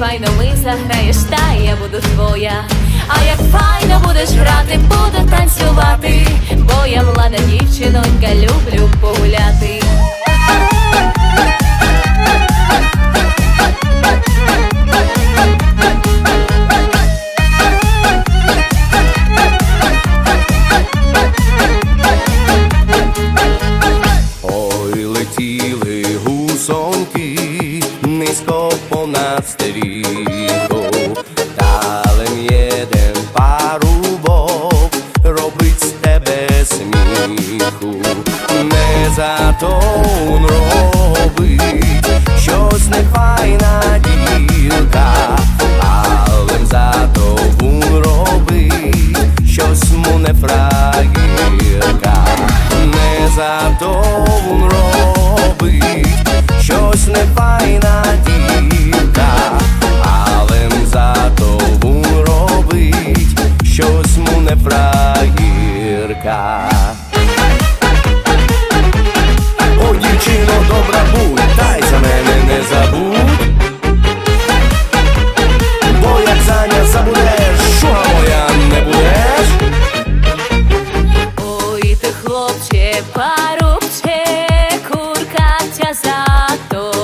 файно ми заграєш, та я буду твоя. А як файно будеш грати, буду танцювати, зато он робить, щось нехайна ділка, але зато он робить, щось му не фрагірка, не зато он робить, щось нехайна ділка, але зато он робить, щось му не фрагірка. казак то.